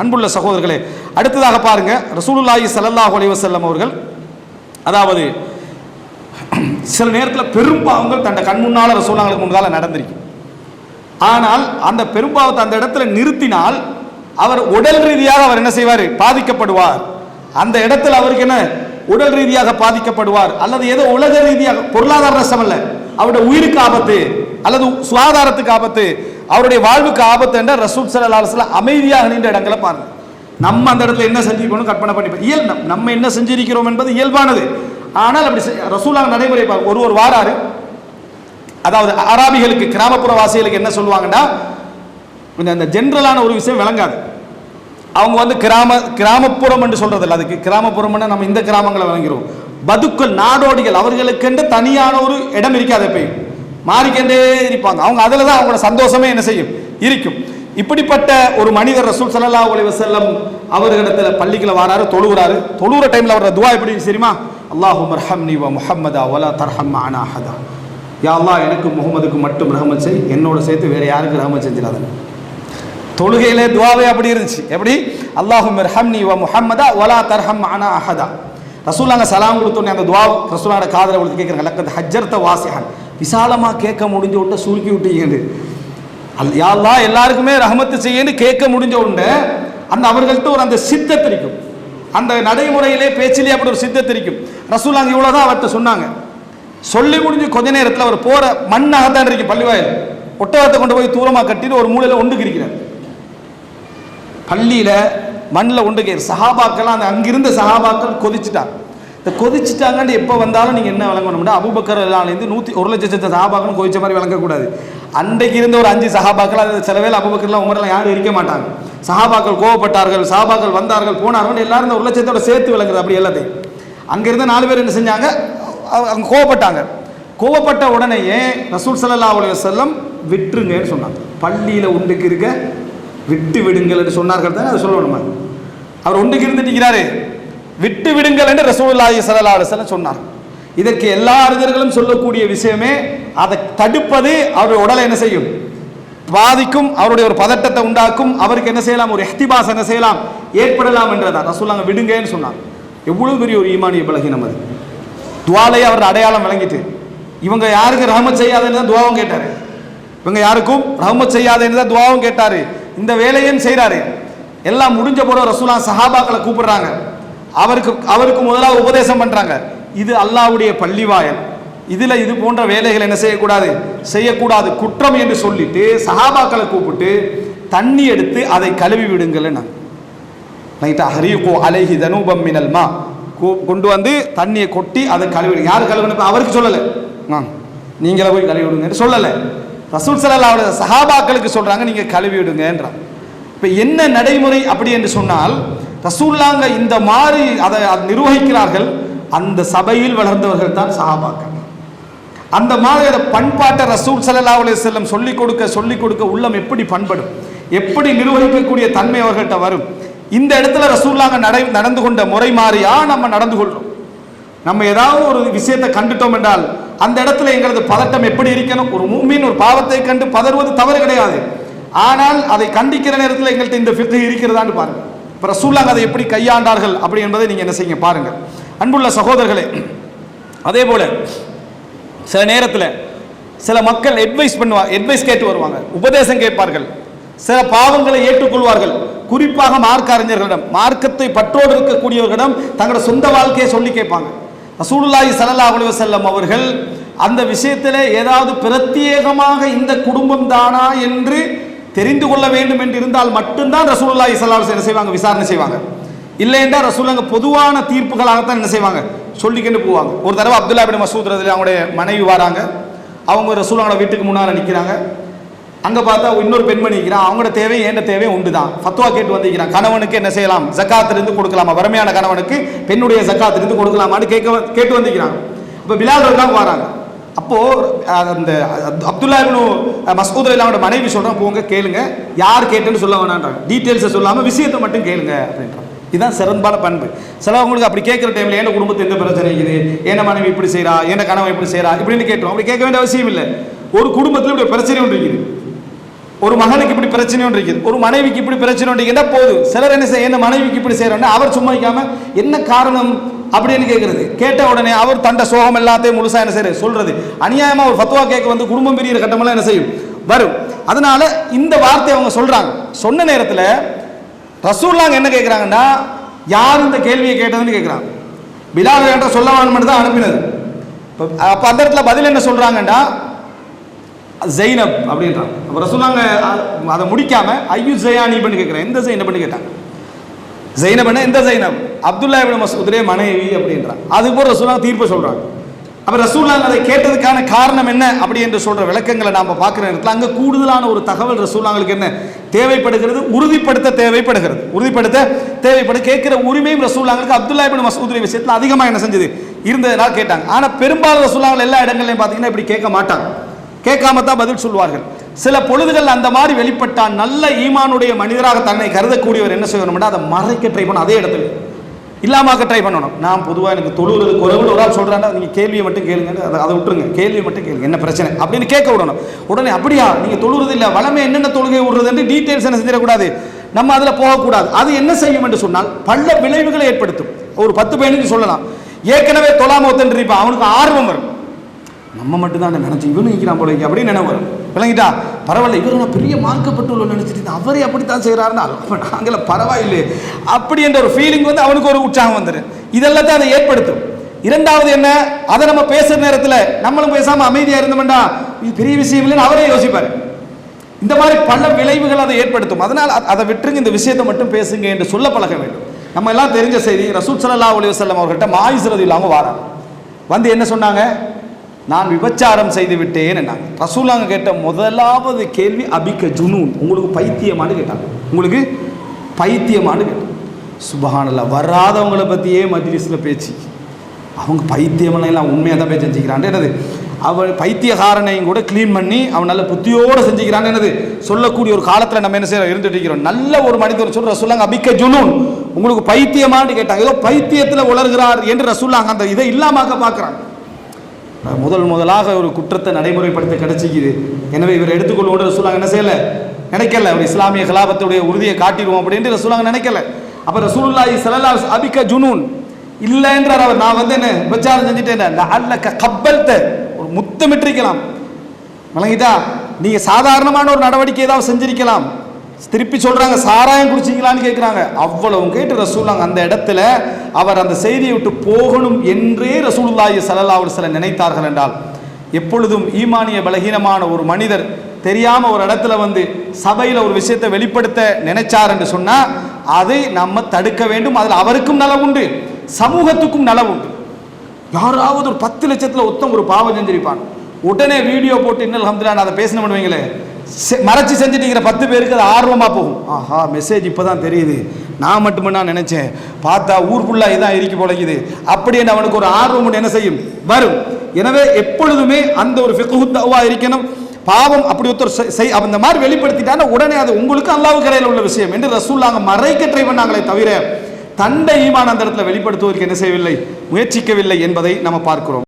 அன்புள்ள சகோதரர்களே அடுத்ததாக பாருங்க ரசூலுல்லாஹி சல்லாஹ் அலைவசல்லம் அவர்கள் அதாவது சில நேரத்தில் பெரும் பாவங்கள் தன்னை கண் முன்னால் ரசூலாங்களுக்கு முன்னால் நடந்திருக்கு ஆனால் அந்த பெரும்பாவத்தை அந்த இடத்துல நிறுத்தினால் அவர் உடல் ரீதியாக அவர் என்ன செய்வார்? பாதிக்கப்படுவார். அந்த இடத்துல அவருக்கு என்ன? உடல் ரீதியாக பாதிக்கப்படுவார். அல்லது ஏதோ உலக ரீதியாக பொருளாதார நஷ்டம் அல்ல. அவருடைய உயிருக்கு ஆபத்து அல்லது சுகாதாரத்துக்கு ஆபத்து அவருடைய வாழ்வுக்கு ஆபத்து என்ற ரசூல் சல்லா அமைதியாக நின்ற இடங்களை பாருங்க. நம்ம அந்த இடத்துல என்ன செஞ்சிருக்கணும் கற்பனை பண்ணி இயல் நம்ம என்ன செஞ்சிருக்கிறோம் என்பது இயல்பானது. ஆனால் அப்படி செய்- நடைமுறை ஒரு ஒரு வாராரு. அதாவது அராபிகளுக்கு கிராமப்புற வாசிகளுக்கு என்ன சொல்லுவாங்கன்னா கொஞ்சம் அந்த ஜென்ரலான ஒரு விஷயம் விளங்காது. அவங்க வந்து கிராம கிராமப்புறம் என்று சொல்றதில்ல. அதுக்கு கிராமப்புறம்னு நம்ம இந்த கிராமங்களை வழங்குகிறோம் பதுக்கள் நாடோடிகள் அவர்களுக்கென்று தனியான ஒரு இடம் இருக்காது எப்பயும். மாறிக்கொண்டே இருப்பாங்க. அவங்க அதில் தான் அவங்களோட சந்தோஷமே என்ன செய்யும்? இருக்கும். இப்படிப்பட்ட ஒரு மனிதர் ரசூல் சல்லா உலக செல்லம் அவர்களிடத்தில் பள்ளிக்கில் வராரு தொழுகிறாரு. தொழுகிற டைமில் அவரோட துவா எப்படி சரிமா தெரியுமா? அல்லாஹும் ரஹம்னி வ முஹம்மதா வலா தர்ஹம் அனாஹதா யா அல்லாஹ் எனக்கு முகமதுக்கு மட்டும் ரஹமத் செய். என்னோட சேர்த்து வேறு யாருக்கு ரஹமத் செஞ்சிடாதன் தொழுகையிலே துவாவே அப்படி இருந்துச்சு. எப்படி? அல்லாஹு ரஹம்னி வ முஹம்மதா வலா தர்ஹம் அனா அஹதா ரசூலாங்க சலாம் கொடுத்தோன்னே அந்த துவா ரசூலான காதல கொடுத்து கேட்குறாங்க லக்கத் ஹஜ்ஜர்த்த வாசிஹன். விசாலமாக கேட்க முடிஞ்ச உடனே சுருக்கி விட்டீங்கன்னு அல் யா எல்லாருக்குமே ரஹமத்து செய்யன்னு கேட்க முடிஞ்ச உடனே அந்த அவர்கள்ட்ட ஒரு அந்த சித்தத்திருக்கும் அந்த நடைமுறையிலே பேச்சிலே அப்படி ஒரு சித்தத் இருக்கும் ரசூலாங்க இவ்வளோதான் அவர்கிட்ட சொன்னாங்க. சொல்லி முடிஞ்சு கொஞ்ச நேரத்தில் அவர் போகிற மண்ணாகத்தான் இருக்கு பள்ளிவாயில். ஒட்டகத்தை கொண்டு போய் தூரமாக கட்டிட்டு ஒரு மூலையில் ஒன்று இருக்கிறார் பள்ளியில் மண்ணில் ஒன்று சஹாபாக்கெல்லாம் அந்த அங்கிருந்த சஹாபாக்கள் கொதிச்சுட்டாங்க. இந்த கொதிச்சுட்டாங்கன்னு எப்போ வந்தாலும் நீங்கள் என்ன விளங்கணும்னா அபுபக்கர் அல்லாலேருந்து நூற்றி ஒரு லட்சத்தை சஹாபாக்களும் கொதிச்ச மாதிரி விளங்கக்கூடாது அன்றைக்கு இருந்த ஒரு அஞ்சு சஹாபாக்கள் அது சில வேலை அபுபக்கர்லாம் உமரெல்லாம் யாரும் இருக்க மாட்டாங்க. சஹாபாக்கள் கோவப்பட்டார்கள் சஹாபாக்கள் வந்தார்கள் போனார்கள் எல்லாரும் இந்த ஒரு லட்சத்தோட சேர்த்து விளங்குறது அப்படி எல்லாத்தையும். அங்கேருந்து நாலு பேர் என்ன செஞ்சாங்க? அவங்க கோவப்பட்டாங்க. கோவப்பட்ட உடனேயே ரசூல் சல்லா அலைஹி செல்லம் விட்டுருங்கன்னு சொன்னாங்க. பள்ளியில் உண்டுக்கு இருக்க விட்டு விடுங்கள் என்று சொன்னார்கள் தானே அதை சொல்லணுமா அவர் ஒன்றுக்கு இருந்துட்டு விட்டு விடுங்கள் என்று ரசூல்லாஹி சல்லா அலுவலம் சொன்னார். இதற்கு எல்லா அறிஞர்களும் சொல்லக்கூடிய விஷயமே அதை தடுப்பது அவருடைய உடலை என்ன செய்யும்? பாதிக்கும் அவருடைய ஒரு பதட்டத்தை உண்டாக்கும் அவருக்கு என்ன செய்யலாம்? ஒரு எஹ்திபாஸ் என்ன செய்யலாம்? ஏற்படலாம் என்றதான். ரசூல்லாங்க விடுங்கன்னு சொன்னார். எவ்வளவு பெரிய ஒரு ஈமானிய பலகீனம் அது துவாலையே அவர் அடையாளம் விளங்கிட்டு இவங்க யாருக்கு ரஹமத் செய்யாதுன்னு தான் துவாவும் கேட்டாரு. இவங்க யாருக்கும் ரஹமத் செய்யாதுன்னு தான் துவாவும் கேட்டாரு. இந்த வேலையும் செய்கிறாரு எல்லாம் முடிஞ்ச போற ரசூலா சஹாபாக்களை கூப்பிடுறாங்க. அவருக்கு அவருக்கு முதலாக உபதேசம் பண்ணுறாங்க இது அல்லாஹ்வுடைய பள்ளிவாயல். இதில் இது போன்ற வேலைகள் என்ன செய்யக்கூடாது? செய்யக்கூடாது. குற்றம் என்று சொல்லிட்டு சஹாபாக்களை கூப்பிட்டு தண்ணி எடுத்து அதை கழுவி விடுங்கள் ரைட்டா ஹரீகோ அலைஹி தனூபம் மினல் கொண்டு வந்து தண்ணியை கொட்டி அதை கழுவி யார் கழுவுனப்ப அவருக்கு சொல்லலை. ஆ நீங்களே போய் கழுவி விடுங்கன்னு சொல்லலை. ரசூல் ஸல்லல்லாஹு அலைஹி சஹாபாக்களுக்கு சொல்றாங்க நீங்க கழுவி விடுங்கன்றான் இப்போ என்ன நடைமுறை அப்படி என்று சொன்னால் ரசூல்லாங்க இந்த மாதிரி அதை நிர்வகிக்கிறார்கள் அந்த சபையில் வளர்ந்தவர்கள் தான் சஹாபாக்கள். அந்த மாதிரி அதை பண்பாட்டை ரசூல் சல்லா அலி செல்லம் சொல்லிக் கொடுக்க சொல்லிக் கொடுக்க உள்ளம் எப்படி பண்படும் எப்படி நிர்வகிக்கக்கூடிய தன்மை அவர்கள்ட்ட வரும்? இந்த இடத்துல ரசூல்லாங்க நடை நடந்து கொண்ட முறை மாறியா நம்ம நடந்து கொள்றோம். நம்ம ஏதாவது ஒரு விஷயத்தை கண்டுட்டோம் என்றால் அந்த இடத்துல எங்களது பதட்டம் எப்படி இருக்கணும்? ஒரு மூமின் ஒரு பாவத்தை கண்டு பதறுவது தவறு கிடையாது. ஆனால் அதை கண்டிக்கிற நேரத்தில் எங்கள்கிட்ட இந்த ஃபித்து இருக்கிறதான்னு பாருங்கள் இப்போ ரசூல்லாங்க அதை எப்படி கையாண்டார்கள் அப்படி என்பதை நீங்கள் என்ன செய்யுங்க பாருங்கள் அன்புள்ள சகோதரர்களே அதே போல் சில நேரத்தில் சில மக்கள் அட்வைஸ் பண்ணுவாங்க அட்வைஸ் கேட்டு வருவாங்க உபதேசம் கேட்பார்கள் சில பாவங்களை ஏற்றுக்கொள்வார்கள் குறிப்பாக மார்க்க அறிஞர்களிடம் மார்க்கத்தை பற்றோடு இருக்கக்கூடியவர்களிடம் தங்களோட சொந்த வாழ்க்கையை சொல்லி கேட்பாங்க. ரசூலுல்லாஹி சல்லா அலைஹி வஸல்லம் அவர்கள் அந்த விஷயத்தில் ஏதாவது பிரத்யேகமாக இந்த குடும்பம் தானா என்று தெரிந்து கொள்ள வேண்டும் என்று இருந்தால் மட்டும்தான் ரசூல்லா ஸல்லல்லாஹு என்ன செய்வாங்க? விசாரணை செய்வாங்க. இல்லை என்றால் ரசூலுங்க பொதுவான தீர்ப்புகளாகத்தான் என்ன செய்வாங்க? சொல்லிக்கிட்டு போவாங்க. ஒரு தடவை அப்துல்லா பின் மசூத் ரதில் அவங்களுடைய மனைவி வராங்க. அவங்க ரசூலுங்களோட வீட்டுக்கு முன்னால் நிற்கிறாங்க அங்கே பார்த்தா இன்னொரு பெண்மணி நிற்கிறான் அவங்களோட தேவை என்ன தேவை உண்டு தான் ஃபத்வா கேட்டு வந்திருக்கிறான். கணவனுக்கு என்ன செய்யலாம்? ஜக்காத்திலிருந்து கொடுக்கலாமா? வறுமையான கணவனுக்கு பெண்ணுடைய ஜக்காத்திலிருந்து கொடுக்கலாமான்னு கேட்க கேட்டு வந்திருக்கிறாங்க. இப்போ பிலால் வராங்க. அப்போ அந்த அப்துல்லா இப்னு மஸ்கூத் அவனோட மனைவி சொல்றான் போங்க கேளுங்க. யார் கேட்டுன்னு சொல்ல வேணான்றாங்க. டீட்டெயில்ஸை சொல்லாம விஷயத்தை மட்டும் கேளுங்க அப்படின்றாங்க. இதுதான் சிறப்பான பண்பு. சிலவங்களுக்கு அப்படி கேட்குற டைம்ல என்ன குடும்பத்து எந்த பிரச்சனை இருக்குது? என்ன மனைவி இப்படி செய்கிறா என்ன கணவன் இப்படி செய்கிறா இப்படின்னு கேட்டோம் அப்படி கேட்க வேண்டிய அவசியம் இல்லை. ஒரு குடும்பத்தில் இப்படி பிரச்சனை ஒன்று இருக்குது. ஒரு மகனுக்கு இப்படி பிரச்சனை ஒன்று இருக்குது. ஒரு மனைவிக்கு இப்படி பிரச்சனை ஒன்று இருக்குன்னா போதும். சிலர் என்ன செய்ய என்ன மனைவிக்கு இப்படி செய்யறோம்னா அவர் சும்மா வைக்காம என்ன காரணம்? அப்படின்னு கேட்குறது கேட்ட உடனே அவர் தண்ட சோகம் எல்லாத்தையும் முழுசாக என்ன செய்யறது சொல்றது. அநியாயமாக ஒரு ஃபத்துவா கேட்க வந்து குடும்பம் பிரியிற கட்டமெல்லாம் என்ன செய்யும்? வரும். அதனால இந்த வார்த்தை அவங்க சொல்றாங்க. சொன்ன நேரத்தில் ரசூல்லாங்க என்ன கேட்குறாங்கன்னா யார் இந்த கேள்வியை கேட்டதுன்னு கேட்குறாங்க பிலால் என்ற வேணும்னு தான் அனுப்பினது. இப்போ அப்போ அந்த இடத்துல பதில் என்ன சொல்கிறாங்கன்னா ஜெயினப் அப்படின்றாங்க அப்போ ரசூலாங்க அதை முடிக்காமல் ஐயு பண்ணி கேட்குறேன் எந்த ஜெயினப்னு கேட்டாங்க. ஜெயினப்னா எந்த ஜெயினப்? அப்துல்லா இபின் மசூதுரே மனைவி அப்படின்றாங்க அதுக்கு போல் ரசூலாக தீர்ப்பு சொல்கிறாங்க அப்போ ரசூல்லா அதை கேட்டதுக்கான காரணம் என்ன அப்படி என்று சொல்கிற விளக்கங்களை நாம் பார்க்குற நேரத்தில் அங்கே கூடுதலான ஒரு தகவல் ரசூலாங்களுக்கு என்ன? தேவைப்படுகிறது உறுதிப்படுத்த தேவைப்படுகிறது. உறுதிப்படுத்த தேவைப்படு கேட்குற உரிமையும் ரசூலாங்களுக்கு அப்துல்லா இபின் மசூதுடைய விஷயத்தில் அதிகமாக என்ன செஞ்சது? இருந்ததுனால கேட்டாங்க. ஆனால் பெரும்பாலும் ரசூலாங்கள் எல்லா இடங்களையும் பார்த்தீங்கன்னா இப்படி கேட்க மாட்டாங்க. கேட்காம தான் பதில் சொல்வார்கள் சில பொழுதுகள் அந்த மாதிரி வெளிப்பட்டால் நல்ல ஈமானுடைய மனிதராக தன்னை கருதக்கூடியவர் என்ன செய்யணும்னா அதை மறைக்க ட்ரை பண்ண அதே இடத்துல. இல்லாமாக்க ட்ரை பண்ணணும். நான் பொதுவாக எனக்கு தொழுவது குறைவுன்னு ஒரு ஆள் சொல்கிறாங்க நீங்கள் கேள்வியை மட்டும் கேளுங்க அதை அதை விட்டுருங்க. கேள்வியை மட்டும் கேளுங்க. என்ன பிரச்சனை? அப்படின்னு கேட்க விடணும். உடனே அப்படியா? நீங்கள் தொழுறது இல்லை வளமே என்னென்ன தொழுகை விடுறதுன்னு டீட்டெயில்ஸ் என்ன செஞ்சிடக்கூடாது? நம்ம அதில் போகக்கூடாது. அது என்ன செய்யும் என்று சொன்னால் பல விளைவுகளை ஏற்படுத்தும். ஒரு பத்து பையனுக்கு சொல்லலாம். ஏற்கனவே தொழாம ஒருத்தன் இருப்பான். அவனுக்கு ஆர்வம் வரும். நம்ம மட்டும்தான் நினச்சி நினைச்சு இவனும் நிற்கிறான் போல அப்படின்னு நினைவு வரும். விளங்கிட்டா? பரவாயில்ல இவர் பெரிய மார்க்கப்பட்டுள்ள நினைச்சிட்டு அவரே அப்படித்தான் செய்கிறாருன்னா அப்போ நாங்கள பரவாயில்லை அப்படி என்ற ஒரு ஃபீலிங் வந்து அவனுக்கு ஒரு உற்சாகம் வந்துடும் இதெல்லாம் தான் அதை ஏற்படுத்தும். இரண்டாவது என்ன? அதை நம்ம பேசுகிற நேரத்தில் நம்மளும் பேசாமல் அமைதியாக இருந்தோம்டா இது பெரிய விஷயம் இல்லைன்னு அவரே யோசிப்பார். இந்த மாதிரி பல விளைவுகள் அதை ஏற்படுத்தும். அதனால் அதை விட்டுருங்க இந்த விஷயத்தை மட்டும் பேசுங்க என்று சொல்ல பழக வேண்டும். நம்ம எல்லாம் தெரிஞ்ச செய்தி ரசூல் ஸல்லல்லாஹு அலி வஸல்லம் அவர்கிட்ட மாயிசுறது இல்லாமல் வாராங்க. வந்து என்ன சொன்னாங்க? நான் விபச்சாரம் செய்து விட்டேன் என்ன ரசூலாங்க கேட்ட முதலாவது கேள்வி அபிக்க ஜுனூன். உங்களுக்கு பைத்தியமானு கேட்டாங்க. உங்களுக்கு பைத்தியமானு கேட்டாங்க. சுபஹானல்லா வராதவங்கள பற்றியே மஜ்லிஸில் பேச்சு. அவங்க பைத்தியமெல்லாம் எல்லாம் உண்மையாக தான் போய் செஞ்சுக்கிறான். என்னது? அவன் பைத்தியகாரனையும் கூட க்ளீன் பண்ணி அவன் நல்ல புத்தியோடு செஞ்சுக்கிறான். என்னது? சொல்லக்கூடிய ஒரு காலத்தில் நம்ம என்ன செய்ய இருந்துட்டு இருக்கிறோம். நல்ல ஒரு மனிதர் சொல்ற ரசூலாங்க அபிக்க ஜுனூன். உங்களுக்கு பைத்தியமான்னு கேட்டாங்க. ஏதோ பைத்தியத்தில் உலர்கிறார் என்று ரசூல்லாங்க அந்த இதை இல்லாமாக்க பார்க்குறாங்க முதல் முதலாக ஒரு குற்றத்தை நடைமுறைப்படுத்த கிடைச்சிக்குது. எனவே இவர் எடுத்துக்கொள்வோம் ரசூலாங்க என்ன செய்யலை? நினைக்கல. ஒரு இஸ்லாமிய கலாபத்துடைய உறுதியை காட்டிடுவோம் அப்படின்ட்டு ரசூலாங்க நினைக்கல. அப்போ ரசூலுல்லாஹி சலல்லா அலைஹி அபிக்க ஜுனூன். இல்லைன்றார் அவர். நான் வந்து என்ன விபச்சாரம் செஞ்சுட்டேன். அல்ல கப்பல்த்த ஒரு முத்தமிட்டிருக்கலாம். வழங்கிதா நீங்கள் சாதாரணமான ஒரு நடவடிக்கை ஏதாவது செஞ்சிருக்கலாம். திருப்பி சொல்றாங்க சாராயம் குடிச்சிங்களான்னு கேட்குறாங்க அவ்வளவும் கேட்டு ரசூலாங்க அந்த இடத்துல அவர் அந்த செய்தியை விட்டு போகணும் என்றே ரசூலுல்லாஹி ஸல்லல்லாஹு ஒரு சில நினைத்தார்கள் என்றால் எப்பொழுதும் ஈமானிய பலகீனமான ஒரு மனிதர் தெரியாம ஒரு இடத்துல வந்து சபையில் ஒரு விஷயத்தை வெளிப்படுத்த நினைச்சார் என்று சொன்னா அதை நம்ம தடுக்க வேண்டும். அதில் அவருக்கும் நலவுண்டு சமூகத்துக்கும் நலவுண்டு யாராவது ஒரு பத்து லட்சத்துல ஒத்தம் ஒரு பாவம் செஞ்சிருப்பான். உடனே வீடியோ போட்டு இன்னும் அஹமதுல்லா நான் அதை பேசணும் பண்ணுவீங்களே மறைச்சி செஞ்சுட்டு பத்து பேருக்கு அது ஆர்வமாக போகும். ஆஹா மெசேஜ் இப்பதான் தெரியுது. நான் மட்டுமே நான் நினைச்சேன். பார்த்தா ஊர் ஃபுல்லாக இதான் இறுக்கி போலக்குது அப்படின்னு அவனுக்கு ஒரு ஆர்வம் ஒண்ணு என்ன செய்யும்? வரும். எனவே எப்பொழுதுமே அந்த ஒரு ஃபிகுத்தாவாக இருக்கணும். பாவம் அப்படி ஒருத்தர் செய்- செய் அந்த மாதிரி வெளிப்படுத்திட்டானா உடனே அது உங்களுக்கு அல்லாவு கரையில் உள்ள விஷயம் என்று ரசூல்லாங்க மறைக்க ட்ரை பண்ணாங்களே தவிர தண்டை ஈமான் அந்த இடத்துல வெளிப்படுத்துவதற்கு என்ன செய்யவில்லை? முயற்சிக்கவில்லை என்பதை நம்ம பார்க்கிறோம்.